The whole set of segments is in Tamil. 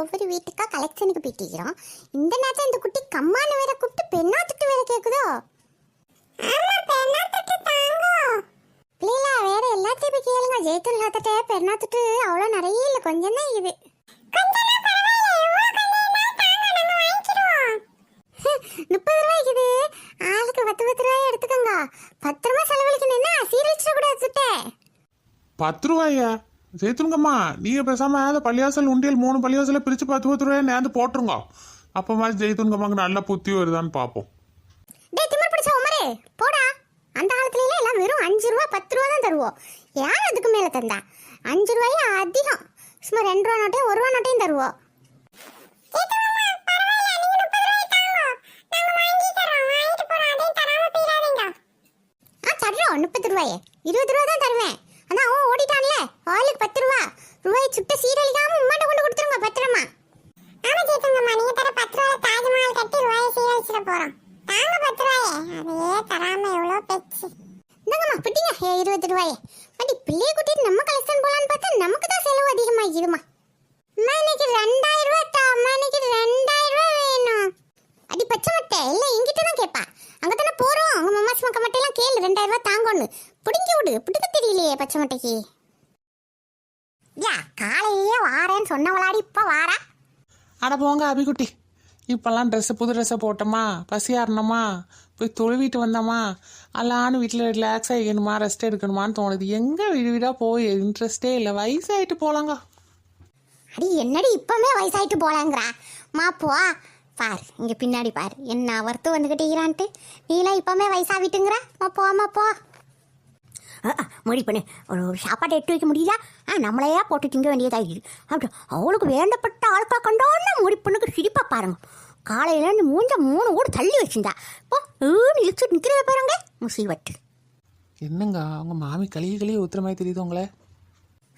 ஒவ்வொரு வீட்டுக்கா கலெக்ஷனுக்கு போயிட்டிக்கிறோம் இந்த நேரத்தில் இந்த குட்டி கம்மான்னு வேற கூப்பிட்டு பெண்ணாத்துட்டு வேற கேக்குதோ? பிள்ளைகளா வேற எல்லாத்தையும் போய் கேளுங்க. ஜெயத்தூர் காத்துட்டு பெண்ணாத்துட்டு அவ்வளோ நிறைய இல்லை. கொஞ்சம் தான் இது முப்பது ரூபாய்க்கு இது ஆளுக்கு பத்து பத்து ரூபாய் எடுத்துக்கோங்க. பத்திரமா செலவழிக்கணும்னா சீரழிச்சிடக்கூடாது சுட்டே பத்து ரூபாயா? சேர்த்துருங்கம்மா நீங்கள் பேசாமல் அந்த பள்ளியாசல் உண்டியல் மூணு பள்ளியாசல பிரித்து பத்து பத்து ரூபாய் நேர்ந்து போட்டுருங்க. அப்போ மாதிரி ஜெயித்துங்கம்மாங்க நல்ல புத்தி வருதான்னு பார்ப்போம் டேய் திமிர் பிடிச்ச உமரே போடா. அந்த காலத்துல எல்லாம் வெறும் அஞ்சு ரூபா பத்து ரூபா தான் தருவோம். ஏன் அதுக்கு மேலே தந்தா? அஞ்சு ரூபாயே அதிகம். சும்மா ரெண்டு ரூபா நோட்டையும் ஒரு ரூபா நோட்டையும் தருவோம். ஆ முப்பது ரூபாயே. இருபது ரூபா தான் தருவேன். அதான் அவன் ஓடிட்டான்ல. ஆளுக்கு பத்து ரூபா. ரூபாய் சுட்ட சீரழிக்காம உமாட்ட கொண்டு கொடுத்துருங்க பத்திரமா ஆமா கேட்டுங்கம்மா நீங்க தர பத்து ரூபாய் தாஜ்மஹால் கட்டி ரூபாயை சீரழிச்சிட போறோம். தாங்க பத்து ரூபாயே. அதையே தராம எவ்வளோ பெச்சு. இந்தாங்கம்மா பிடிங்க இருபது ரூபாயே. அடி பிள்ளைய கூட்டிட்டு நம்ம கலெக்ஷன் போலான்னு பார்த்தா நமக்கு தான் செலவு அதிகமாகிடுமா அம்மா இன்னைக்கு ரெண்டாயிரம் ரூபாய் தா அம்மா இன்னைக்கு ரெண்டாயிரம் ரூபாய் வேணும். அடி பச்சை மட்டை. இல்லை எங்கிட்ட தான் கேட்பா. அங்கே தானே போகிறோம் உங்கள் மம்மாசி மக்க மட்டையெல்லாம் கேளு. ரெண்டாயிரம் ரூபாய் தாங்கன்னு. பிடிங்கி விடு. பிடிக்க தெரியலையே பச்சை மட்டைக்கு. யா காலையிலேயே வாரேன்னு சொன்னவளாடி. இப்போ வாரா அட போங்க அபிகுட்டி. இப்பெல்லாம் ட்ரெஸ்ஸு புது ட்ரெஸ்ஸை போட்டோமா? பசியாறணுமா? போய் தொழுவிட்டு வந்தோமா? அல்லான்னு வீட்டில் ரிலாக்ஸ் ஆகிக்கணுமா ரெஸ்ட் எடுக்கணுமான்னு தோணுது. எங்கே வீடு வீடாக போய் இன்ட்ரெஸ்டே இல்லை. வயசாயிட்டு போலாங்க. அடி என்னடி இப்பவே வயசாயிட்டு போலாங்கிறா? மா போ. பார் இங்க பின்னாடி பார். என்ன வறுத்து வந்துகிட்டீங்களான்ட்டு நீலாம் இப்பவே வயசாவிட்டுங்கிற மா போமா போ மொழி பண்ணு ஒரு ஒரு சாப்பாட்டை எடுத்து வைக்க முடியுதா ஆ நம்மளையா போட்டு திங்க வேண்டியதாகிடுது இருக்குது அப்படி அவளுக்கு வேண்டப்பட்ட ஆளுக்கா கண்டோன்னு மொழி பொண்ணுக்கு சிரிப்பா பாருங்க. காலையில இருந்து மூஞ்ச மூணு கூட தள்ளி வச்சிருந்தா. இப்போ ஏன்னு இழுச்சு நிற்கிறத பாருங்க முசீவட்டு என்னங்க அவங்க மாமி கழுவி கழுவி ஊத்துற மாதிரி தெரியுது உங்களை?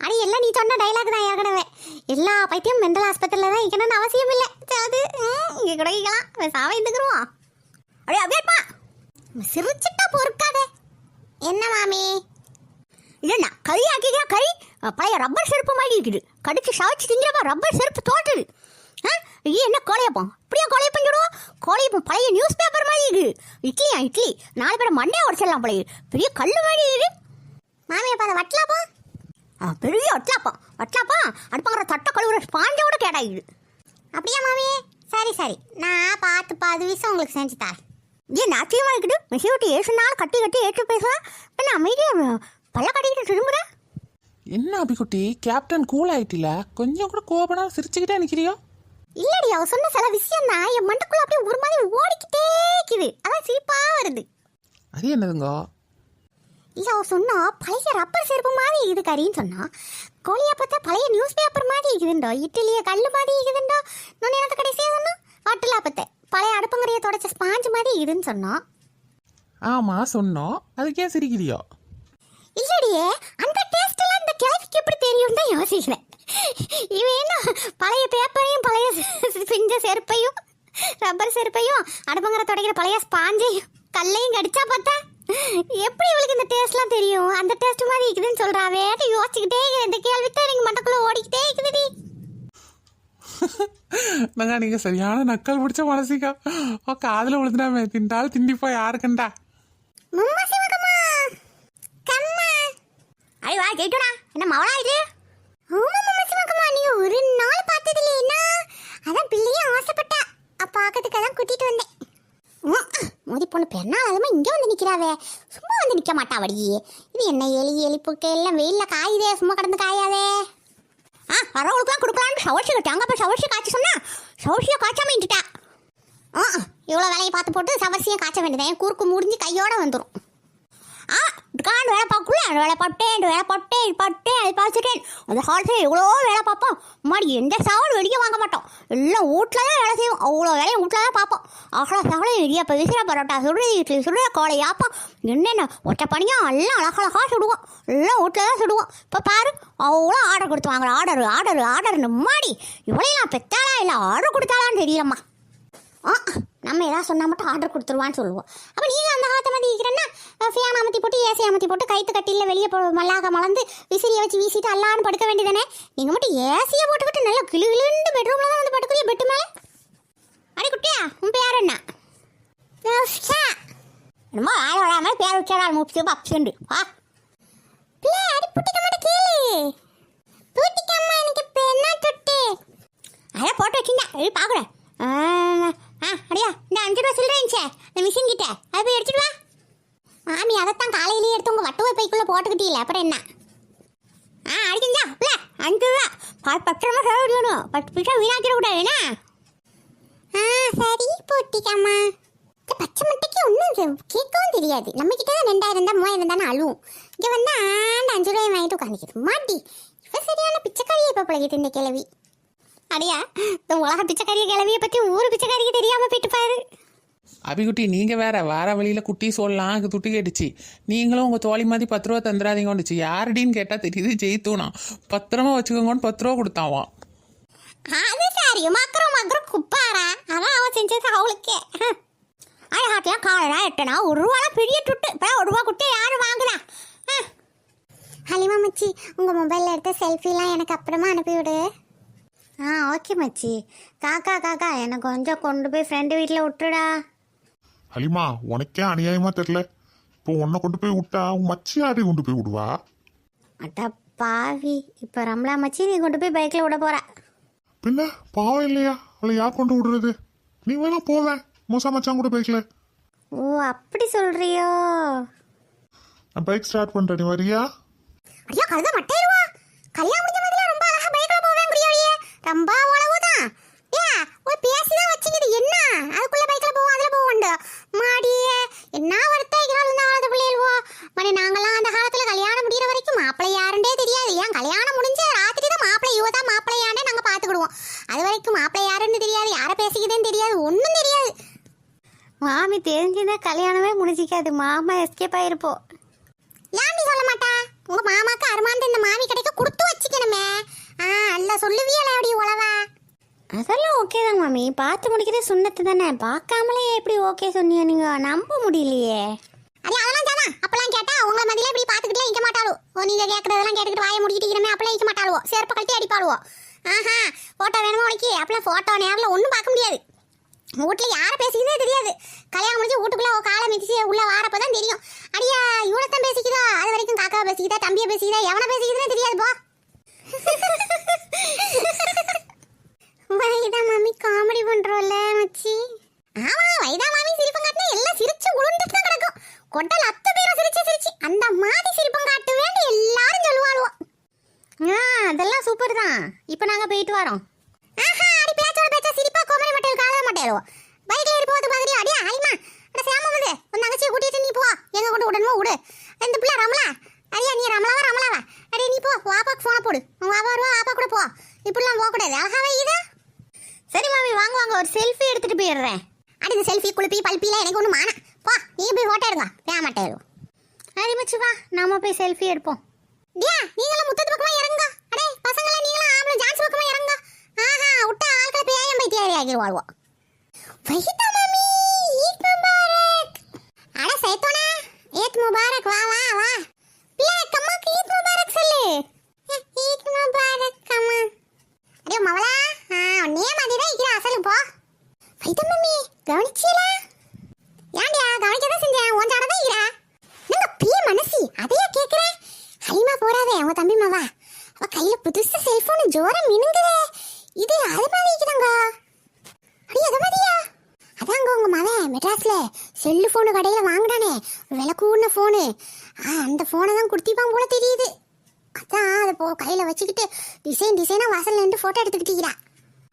அடி எல்லாம் நீ சொன்ன டைலாக் தான் ஏற்கனவே. எல்லா பைத்தியம் மெண்டல் ஆஸ்பத்திரியில் தான் இருக்கணும்னு அவசியம் இல்லை. அது ம், கூட இருக்கலாம் சாவை இருந்துக்கிறோம் அப்படியே அப்படியேப்பா சிரிச்சிட்டா பொறுக்காதே. என்ன மாமி? இல்லைண்ணா கறி ஆக்கிக்கிறா கறி? அஹ், பழைய ரப்பர் செருப்பு மாதிரி இருக்குது. கடிச்சு சவைச்சு திங்கிறப்ப ரப்பர் செருப்பு தோட்டுது ஆ இது என்ன கோழையப்பம்? இப்படியா கோழையப்பம் சொல்லுவோம் கோழையப்பம் பழைய நியூஸ் பேப்பர் மாதிரி இருக்குது இட்லியா இட்லி? நாலு பேர் மண்டையை உடச்சிடலாம் பழைய பெரிய கல் மாதிரி இருக்குது மாமி அப்போ அதை வட்டலாப்பா பெரிய வட்டலாப்பா வட்டலாப்பா அடுப்பாங்கிற தட்டை கழுவுற ஸ்பாஞ்சோட கேடாயிடுது. அப்படியா மாமி? சரி சரி. நான் பார்த்து பாது விஷயம் உங்களுக்கு செஞ்சு தரேன். ஏன் நாச்சியமாக இருக்குது? மிஷி விட்டு ஏசுனாலும் கட்டி கட்டி ஏற்று பேசலாம் என்ன அமைதியாக பல்ல கட்டிக்கிட்டு திரும்புற? என்ன அபிகுட்டி கேப்டன் கூல் ஆயிட்டில. கொஞ்சம் கூட கோபப்படாம சிரிச்சுக்கிட்டே நிக்கிறியோ? இல்லடி அவ சொன்ன சில விஷயம் தான் என் மண்டக்குள்ள அப்படியே ஒரு மாதிரி ஓடிக்கிட்டே இருக்குது. அதான் சிரிப்பா வருது. அது என்னதுங்க? இல்ல அவ சொன்னா பழைய ரப்பர் செருப்பு மாதிரி இருக்குது கறின்னு சொன்னா கோழியா பார்த்தா பழைய நியூஸ் பேப்பர் மாதிரி இருக்குதுண்டோ இட்லிய கல்லு மாதிரி இருக்குதுண்டோ இன்னொன்று எனக்கு கடைசியாக சொன்னா? வாட்டலா பத்த பழைய அடுப்புங்கரையை தொடச்ச ஸ்பாஞ்ச் மாதிரி இருக்குதுன்னு சொன்னோம் ஆமா சொன்னோம் அதுக்கு ஏன் சிரிக்கிறியோ? இல்லடியே அந்த டேஸ்ட் எல்லாம் இந்த கிழவிக்கு எப்படி தெரியும் தான் யோசிக்கிறேன். இவன் என்ன பழைய பேப்பரையும் பழைய செ- செஞ்ச செருப்பையும் ரப்பர் செருப்பையும் அடுப்பங்கரை துடைக்கிற பழைய ஸ்பாஞ்சையும் கல்லையும் கடிச்சா பார்த்தா எப்படி இவளுக்கு இந்த டேஸ்ட்லாம் தெரியும்? அந்த டேஸ்ட் மாதிரி இருக்குதுன்னு சொல்றாவே யோசிச்சுக்கிட்டே இருக்கிறேன். இந்த கேள்வி தான் எனக்கு மண்டக்குள்ள ஓடிக்கிட்டே இருக்குதுடி. நாங்க நீங்க சரியான நக்கல் பிடிச்ச மனசிக்கா ஓ காதுல விழுந்துடாம. திண்டாலும் திண்டிப்பா யாருக்குண்டா? மும்மா சிவகம்மா. கம்மா. ஐ வா கேட்டுடா. என்ன மவளா இது? ஆமா நீங்க ஒரு நாள் பார்த்தது இல்லையா அதான் பிள்ளையே ஆசைப்பட்டா. தான் கூட்டிட்டு வந்தேன். மோதி பொண்ணு பெருநாள் இங்கே வந்து நிற்கிறாவே. சும்மா வந்து நிற்க மாட்டாவடி. இது என்ன எலி எலி புக்கு எல்லாம் வெயிலில் காயுதே சும்மா கடந்து காயாதே. ஆ வரவங்களுக்குலாம் கொடுக்கலான்னு சவர்ச்சி கட்டு அங்கே போய் சவர்ச்சி காய்ச்சி சொன்னா சவர்ச்சியை காய்ச்சாம இட்டுட்டா ஆ இவ்வளோ வேலையை பார்த்து போட்டு சவர்சியம் காய்ச்ச வேண்டியது. என் குறுக்கு முடிஞ்சு கையோடு வந்துடும் காண்டு வேலை பார்க்கல அந்த வேலை பட்டேன் வேலை பட்டேன் பட்டேன் அது பார்த்துட்டேன். அந்த காலத்தில் எவ்வளோ வேலை பார்ப்போம் மாதிரி எந்த சாவலும் வெளியே வாங்க மாட்டோம் எல்லாம் வீட்டில் தான் வேலை செய்வோம் அவ்வளோ வேலையும் வீட்டில் தான் பார்ப்போம் அவ்வளோ சவாலும் இடியாப்ப விசிற பரோட்டா சுடுறது இட்லி சுடுற கோலை ஆப்பம் என்னென்ன ஒற்றை பணியாக எல்லாம் அழகழகாக சுடுவோம் எல்லாம் வீட்டில் தான் சுடுவோம் இப்போ பாரு அவ்வளோ ஆர்டர் கொடுத்து வாங்குற ஆர்டர் ஆர்டர் ஆர்டர்னு மாடி இவ்வளோ நான் பெத்தாளா இல்லை ஆர்டர் கொடுத்தாலான்னு தெரியலம்மா. ஆ நம்ம ஏதாவது சொன்னால் மட்டும் ஆர்டர் கொடுத்துருவான்னு சொல்லுவோம். அப்போ நீங்கள் அந்த காலத்தை மாதிரி இருக்கிறேன்னா ஃபேன் அமுத்தி போட்டு ஏசி அமுத்தி போட்டு கைத்து கட்டில வெளியே போ மல்லாக மலர்ந்து விசிறியை வச்சு வீசிட்டு அல்லான்னு படுக்க வேண்டியதானே நீங்கள் மட்டும் ஏசியை போட்டுக்கிட்டு நல்லா கிளு கிளிண்டு பெட்ரூமில் தான் வந்து படுக்குறிய பெட்டு மேலே? அடி குட்டியா உன் பேர் என்ன? என்னமோ ஆள் வராம பேர் வச்சாடா முப்பிச்சு பப்சுண்டு வா. பிள்ளை அடி புட்டிக்க மாட்டே கேளு புட்டிக்கம்மா எனக்கு இப்போ என்ன தொட்டு? அதான் போட்டு வச்சிருந்தேன் எழுதி பார்க்குறேன் ஆ அடியா இந்த அஞ்சு ரூபா சில்லறை இருந்துச்சே. இந்த மிஷின் கிட்ட அதை போய் எடுத்துட்டு வா. மாமி அதைத்தான் காலையிலேயே எடுத்து உங்கள் வட்டுவை பைக்குள்ளே போட்டுக்கிட்டீல அப்புறம் என்ன? ஆ அடிக்கஞ்சா இல்லை அஞ்சு ரூபா. ப- பத்து ரூபா செலவிடணும் பத்து பைசா வீணாக்கிடக்கூடாது என்ன? ஆ சரி. போட்டிக்காமா பச்சை மட்டைக்கு ஒன்றும் கேட்கவும் தெரியாது. நம்ம கிட்ட தான் ரெண்டாயிரம் தான் மூவாயிரம் தானே அழுவும். இங்கே வந்து ஆண்டு அஞ்சு ரூபாய் வாங்கிட்டு உட்காந்துக்கிது மாட்டி. இவ சரியான பிச்சைக்காரியை இப்போ பழகிட்டு இந்த கிழவி. அடியா இந்த உலக பிச்சைக்காரிய கிழவியை பற்றி ஊர் பிச்சைக்காரிக்கு தெரியாமல் போயிட்டு பாரு. அபிகுட்டி நீங்கள் வேற வார வழியில் குட்டி சொல்லலாம் துட்டு கேட்டுச்சு. நீங்களும் உங்கள் தோழி மாதிரி பத்து ரூபா தந்துடாதீங்க வந்துச்சு யாருடின்னு கேட்டால் தெரியுது ஜெயித்தூனா. பத்திரமா வச்சுக்கோங்கன்னு பத்து ரூபா கொடுத்தாவான் அது சரி மக்கரம் மக்கரம் குப்பாரா அதான் அவன் செஞ்சது அவளுக்கே அழகாட்டிலாம் காலரா எட்டனா ஒரு ரூபாலாம் பெரிய துட்டு. இப்போ ஒரு ரூபா குட்டி யாரும் வாங்குறா ஹலிமா மச்சி உங்கள் மொபைலில் எடுத்த செல்ஃபிலாம் எனக்கு அப்புறமா அனுப்பி விடு ஆ ஓகே மச்சி. காக்கா காக்கா எனக்கு கொஞ்சம் கொண்டு போய் ஃப்ரெண்டு வீட்டில் விட்டுடா. ஹலிமா உனக்கே அநியாயமா தெரியல. இப்போ உன்னை கொண்டு போய் விட்டா உன் மச்சி யாரை கொண்டு போய் விடுவா? அட்டா பாவி இப்போ ரம்லா மச்சி நீ கொண்டு போய் பைக்கில் விட போற. பின்ன பாவம் இல்லையா? அவளை யார் கொண்டு விடுறது? நீ வேணா போவேன் மூசா மச்சான் கூட பைக்ல ஓ அப்படி சொல்றியோ? நான் பைக் ஸ்டார்ட் பண்றேன் நீ வரியா? ஐயா கழுத மட்டையருவா கல்யாணம் முடிஞ்ச மாதிரி ரொம்ப அழகா பைக்ல போவேன் முடியலையே ரொம்ப உழவுதான் ஏ ஒரு பேசிதான் வச்சுக்கிது என்ன? அதுக்குள்ள பைக்ல போவோம் அதுல போவோண்டு மாடியே என்ன வருத்தாய்க்கிறாள் இந்த காலத்து பிள்ளைகளுவோ மணி நாங்கெல்லாம் அந்த காலத்துல கல்யாணம் முடியிற வரைக்கும் மாப்பிள்ளை யாருன்றே தெரியாது. ஏன் கல்யாணம் முடிஞ்ச ராத்திரி தான் மாப்பிள்ளை இவ தான் மாப்பிள்ளையாண்டே நாங்க பாத்துக்கிடுவோம் அது வரைக்கும் மாப்பிள்ளை யாருன்னு தெரியாது யாரை பேசிக்குதுன்னு தெரியாது ஒண்ணும் தெரியாது. மாமி தெரிஞ்சுதான் கல்யாணமே முடிஞ்சிக்காது. மாமா எஸ்கேப் ஆயிருப்போம். ஏன்டி சொல்ல மாட்டா? உங்க மாமாக்கு அருமாந்த இந்த மாமி கடைக்கு கொடுத்து வச்சுக்கணுமே ஆ அல்ல சொல்லுவியல அப்படி உளவா அதெல்லாம் ஓகே தான் மாமி. பார்த்து முடிக்கிறது சுண்ணத்து தானே. பார்க்காமலே எப்படி ஓகே சொன்னீங்க நீங்க? நம்ப முடியலையே. அடி அதெல்லாம் தானா அப்பெல்லாம் கேட்டா உங்க மதியில இப்படி பார்த்துக்கிட்டே நிக்க மாட்டாளோ. ஓ நீங்க கேக்குறதெல்லாம் கேட்டுக்கிட்டு வாயை முடிக்கிட்டீங்கமே அப்பெல்லாம் நிக்க மாட்டாளோ. செருப்பு கழட்டி அடிப்பாளுவோ. ஆஹா போட்டோ வேணுமோ உனக்கு? அப்பெல்லாம் போட்டோ நேரில் ஒன்றும் பார்க்க முடியாது. வீட்டில் யாரை பேசிக்கிறதே தெரியாது. கல்யாணம் முடிஞ்சு வீட்டுக்குள்ளே காலை மிதிச்சு உள்ளே வாரப்போ தான் தெரியும். அடியா இவ்வளோத்தான் பேசிக்கிறா. அது வரைக்கும் காக்காவை பேசிக்கிட்டா தம்பியை பேசிக்கிறா எவனை பேசிக்கிறதுனே தெரியாது போ. வைதா மாமி காமெடி பண்றோம்ல மச்சி. ஆமா வைதா மாமி சிரிப்பம் காட்டினா எல்லாம் சிரிச்சு உளுந்துட்டு தான் கிடக்கும். கொட்டல் அத்து பேரும் சிரிச்சு சிரிச்சு அந்த மாதிரி சிரிப்பம் காட்டுவேன்னு எல்லாரும் சொல்லுவாளுவோம் ஆ அதெல்லாம் சூப்பர் தான். இப்போ நாங்க போயிட்டு வரோம். ஆஹா அடி பேச்சோட பேச்ச சிரிப்பா கோமரி மட்டையில் காலவே மாட்டேருவோம் பைக்ல ஏறி போகிறது அடியா அடிமா வந்து உன் தங்கச்சியை கூட்டிட்டு நீ போ எங்க கொண்டு விடணுமோ விடு இந்த பிள்ளை ரமலா அடியா நீ ரமலாவா ரமலாவா அடி நீ போ வாப்பாக்கு ஃபோனை போடு உன் வாப்பா வருவா வாப்பா கூட போ இப்படிலாம் போக கூடாது அழகாவே இது சரி மாமி வாங்க வாங்க ஒரு செல்ஃபி எடுத்துட்டு போயிடுறேன் அடி இந்த செல்ஃபி குளிப்பி பல்பிலாம் எனக்கு ஒன்று மானா போ நீ போய் ஃபோட்டோ எடுங்க பேன் மாட்டேன் அடி மச்சு வா நாம போய் செல்ஃபி எடுப்போம் டியா நீங்களும் முத்தத்து பக்கமா இறங்க அடே பசங்களா நீங்களும் ஆம்பளை ஜான்ஸ் பக்கமா இறங்க ஆஹா விட்டா ஆட்களை பேயம் பைத்தியாரி ஆகிடுவாள்வோ வஹிதா மாமி ஈத் முபாரக் அட சைத்தோனா ஈத் முபாரக் வா வா வா பிள்ளை கம்மாக்கு ஈத் முபாரக் சொல்லு ஈத் முபாரக் கம்மா அடே மவளா ஆ நீ மாதிரி தான் இருக்கிற அசலு போ வஹிதா மாமி கவனிச்சியலா ஏன்டியா கவனிக்கதான் செஞ்சேன் உன் ஜாட தான் இருக்கிறா நீங்க பிய மனசி அதையா கேக்குறேன் ஹலிமா போறாதே உங்க தம்பி மாவா அவ கையில புதுசு செல்போன் ஜோரம் மினுங்குதே இது அது மாதிரி இருக்குதாங்க அதாங்க உங்க மவன் மெட்ராஸ்ல செல்லு போனு கடையில வாங்கினானே விலை கூடின போனு அந்த போனை தான் கொடுத்திப்பான் போல தெரியுது. அதான் அதை போ கையில வச்சுக்கிட்டு டிசைன் டிசைனா வாசல்ல நின்று போட்டோ எடுத்துக்கிட்டீங்களா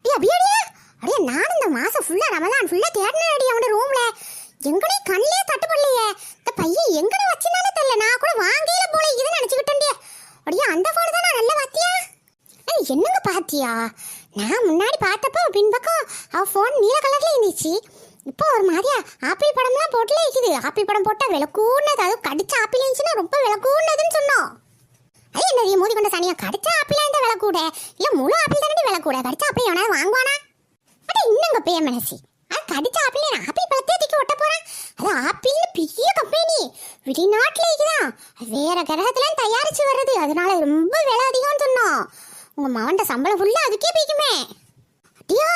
அப்படியே அடியே. நானும் இந்த மாசம் ஃபுல்லா ரமதான் ஃபுல்லா தேடினேன் அடி அவனோட ரூம்ல எங்கடே கண்ணிலே தட்டுப்படலையே இந்த பையன் எங்கட வச்சினானே தெரியல. நான் கூட வாங்கியில போல இது நினைச்சுக்கிட்டேன்டே அப்படியே அந்த போன் தான்? நல்ல பாத்தியா என்னங்க பாத்தியா நான் முன்னாடி பார்த்தப்போ பின்பக்கம் அவ ஃபோன் நீல கலர்ல இருந்துச்சு. இப்போ ஒரு மாதிரியா ஆப்பிள் படம்லாம் போட்டுல இருக்குது. ஆப்பிள் படம் போட்டால் விலை அதுவும் கடிச்ச ஆப்பிள் இருந்துச்சுன்னா ரொம்ப விலை சொன்னோம். அது என்ன மோதி கொண்ட சனியா கடிச்ச ஆப்பிளா இருந்தா விலை கூட இல்ல முழு ஆப்பிள் தானே விலை கூட கடிச்ச ஆப்பிள் எவனா வாங்குவானா? அட இன்னங்க பேய மனசி. அது கடிச்ச ஆப்பிள் ஆப்பிள் பழத்தே தூக்கி ஒட்ட போகிறேன் அது ஆப்பிள்னு பெரிய கம்பெனி வெளிநாட்டில் இருக்குதான் வேற கிரகத்துல தயாரிச்சு வர்றது. அதனால ரொம்ப விலை அதிகம்னு சொன்னோம். உங்க மவன்ட சம்பளம் ஃபுல்லா அதுக்கே பிடிக்குமே அப்படியா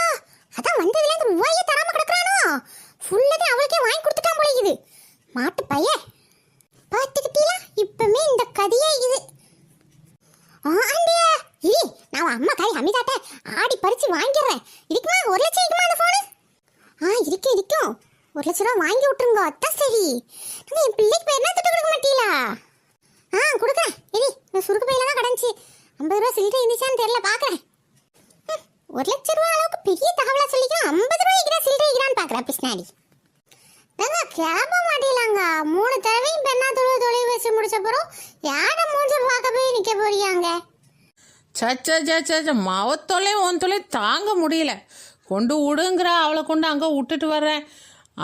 அதான் வந்ததுல இருந்து மூவாயிரம் தராம கிடக்குறானோ? ஃபுல்லதே அவளுக்கே வாங்கி கொடுத்துட்டான் போல இது மாட்டு பைய பார்த்துக்கிட்டீங்களா? இப்பமே இந்த கதையே இது. ஆண்டியா இரு நான் அம்மா காய் அமிதாட்ட ஆடி பறிச்சு வாங்கிடுறேன். இருக்குமா? ஒரு லட்சம் இருக்குமா அந்த ஃபோனு ஆ இருக்கு இருக்கும் ஒரு லட்ச ரூபா வாங்கி விட்டுருங்க. அதான் சரி. என் பிள்ளைக்கு பேர் என்ன திட்டு கொடுக்க மாட்டீங்களா? ஆ கொடுக்குறேன். இரு நான் சுருக்கு பையில தான் கிடந்துச்சு. ஐம்பது ரூபா சில்லறை இருந்துச்சான்னு தெரியல பார்க்குறேன். ஒரு லட்ச ரூபா அளவுக்கு பெரிய தகவலா சொல்லிக்கலாம் ஐம்பது ரூபாய்க்கு தான் சில்லறை இருக்கிறான்னு பார்க்குறேன் பிஸ்னாடி நாங்க கிளம்ப மாட்டேலாங்க. மூணு தடவையும் பெண்ணா தொழில் தொழில் வச்சு முடிச்ச பிறகு யாரை மூஞ்ச பார்க்க போய் நிக்க போறியாங்க? சச்ச சச்ச மவத்தொல்லையும் உன் தொல்லையும் தாங்க முடியல. கொண்டு விடுங்கிற அவளை கொண்டு அங்கே விட்டுட்டு வர்றேன்.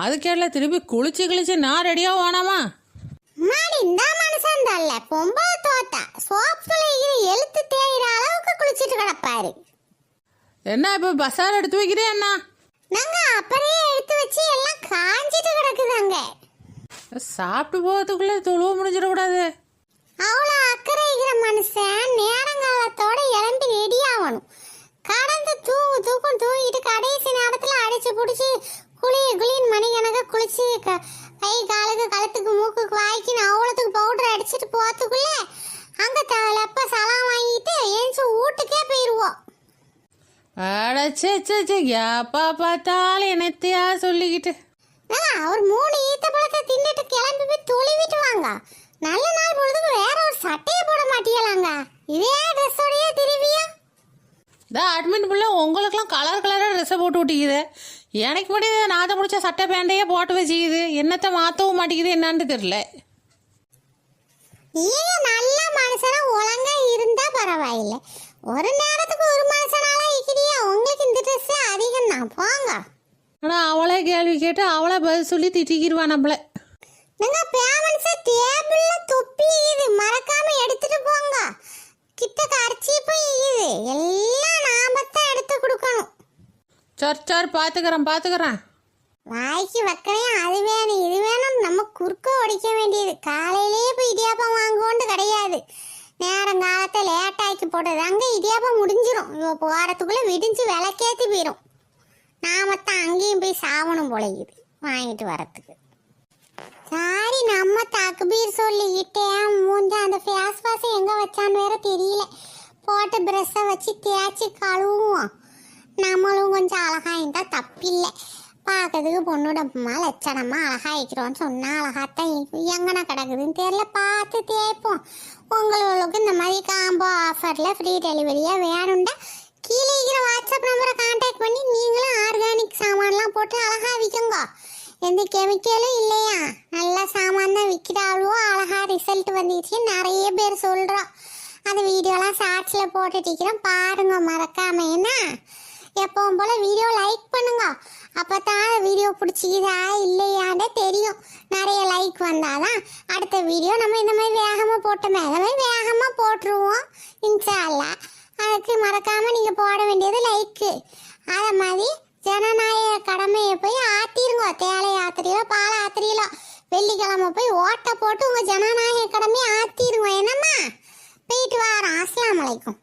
அதுக்கேடல திருப்பி குளிச்சு கிழிச்சு நான் ரெடியாக வேணாமா? மாடி இந்த மனுஷன் தல்ல பொம்பளை தோத்தா. சோப்புல எழுத்து தேயிற அளவுக்கு குளிச்சிட்டு கிடப்பாரு. என்ன இப்போ பஸார் எடுத்து வைக்கிறேன் என்ன நாங்க அப்படியே எடுத்து வச்சு எல்லாம் காஞ்சிட்டு கிடக்குதாங்க சாப்பிட்டு போகிறதுக்குள்ளே தொழுவ முடிஞ்சிடக்கூடாது. அவ்வளோ அக்கறை இருக்கிற மனுஷன் நேரங்காலத்தோட இளம்பி ரெடி ஆகணும். கடந்து தூங்கு தூக்கம் தூங்கிட்டு கடைசி நேரத்தில் அடிச்சு பிடிச்சி குளி குளின் மணிக்கணக்க குளிச்சு க- கை காலுக்கு கழுத்துக்கு மூக்குக்கு வாய்க்குன்னு அவ்வளோத்துக்கு பவுடர் அடிச்சிட்டு போகிறதுக்குள்ள அங்கே தலப்ப சலாம் வாங்கிட்டு ஏஞ்சி வீட்டுக்கே போயிடுவோம் அடச்சே சே எப்பா பார்த்தாலும் என்னத்தையா சொல்லிக்கிட்டு? அவர் மூணு ஈத்த பழத்தை தின்னுட்டு கிளம்பி போய் தொழுவிட்டு வாங்க. நல்ல நாள் பொழுதுக்கு வேற ஒரு சட்டையை போட மாட்டீங்களாங்க. இதே ட்ரெஸ்ஸோடயே திரும்பியா இந்த அட்மின் பிள்ளை உங்களுக்கெல்லாம் கலர் கலராக ட்ரெஸ்ஸை போட்டு விட்டிக்குது. எனக்கு மட்டும் நாத்த முடிச்ச சட்டை பேண்டையே போட்டு வச்சுக்குது. என்னத்தை மாற்றவும் மாட்டேங்குது என்னான்னு தெரில நீங்க நல்ல மனுஷனா ஒழுங்கா இருந்தா பரவாயில்லை. ஒரு நேரத்துக்கு ஒரு மனுஷனால இருக்கிறியா உங்களுக்கு இந்த ட்ரெஸ் அதிகம் தான். போங்க. ஆனால் அவளே கேள்வி கேட்டு அவளே பதில் சொல்லி திட்டிக்கிடுவா நம்மளை. நீங்க பேமெண்ட்ஸ் டேபிள்ல தொப்பி இது மறக்காம எடுத்துட்டு போங்க. கிட்ட கரைச்சி போய் இது எல்லாம் நாம தான் எடுத்து கொடுக்கணும். சரி சரி பார்த்துக்கிறேன் பார்த்துக்கிறேன் வாய்க்கு வைக்கிறேன் அது வேணும் இது வேணும் நம்ம குறுக்க ஒடிக்க வேண்டியது. காலையிலேயே போய் இடியாப்பம் வாங்குவோண்டு கிடையாது. நேரம் காலத்தை போட்டது அங்கே இடியாப்பம் முடிஞ்சிடும் இவ போகிறதுக்குள்ளே விடிஞ்சு விளக்கேற்றி போயிடும் நாம தான் அங்கேயும் போய் சாவணும் போலையுது வாங்கிட்டு வரத்துக்கு சாரி நம்ம தக்பீர் சொல்லிக்கிட்டேன். மூஞ்ச அந்த ஃபேஸ் வாஷ் எங்கே வச்சான்னு வேற தெரியல. போட்டு ப்ரெஷ்ஷை வச்சு தேய்ச்சி கழுவுவோம். நம்மளும் கொஞ்சம் அழகாக இருந்தால் தப்பில்லை. பார்க்கறதுக்கு பொண்ணோட அம்மா லட்சணமா அழகா இருக்கிறோன்னு சொன்னால் அழகாத்தான் இருக்கும் கிடக்குதுன்னு தெரியல. பார்த்து தேய்ப்போம். உங்களுக்கு இந்த மாதிரி காம்போ ஆஃபரில் ஃப்ரீ டெலிவரியாக வேணும்டா கீழே இருக்கிற வாட்ஸ்அப் நம்பரை காண்டாக்ட் பண்ணி நீங்களும் ஆர்கானிக் சாமான்லாம் போட்டு அழகாக விற்குங்க எந்த கெமிக்கலும் இல்லையா? நல்ல சாமான் தான் விற்கிறாளுவோ அழகாக ரிசல்ட் வந்துச்சு நிறைய பேர் சொல்கிறோம் அந்த வீடியோலாம் ஷார்ட்ஸில் போட்டுட்டிக்கிறோம் பாருங்க மறக்காம என்ன? எப்பவும் போல் வீடியோ லைக் பண்ணுங்க. அப்போ தான் வீடியோ பிடிச்சிக்குதா இல்லையாண்டே தெரியும். நிறைய லைக் வந்தாதான் அடுத்த வீடியோ நம்ம இந்த மாதிரி வேகமாக போட்டோமே. அதை மாதிரி வேகமாக போட்டுருவோம் இன்ஷால்லா அதுக்கு மறக்காமல் நீங்கள் போட வேண்டியது லைக்கு அதை மாதிரி ஜனநாயக கடமையை போய் ஆத்திருங்கோ. தேலை யாத்திரையிலோ பால் ஆத்திரியலோ வெள்ளிக்கிழமை போய் ஓட்டை போட்டு உங்கள் ஜனநாயக கடமையை ஆத்திருங்க. என்னம்மா? போயிட்டு வாரோம் அஸ்லாம் வலைக்கும்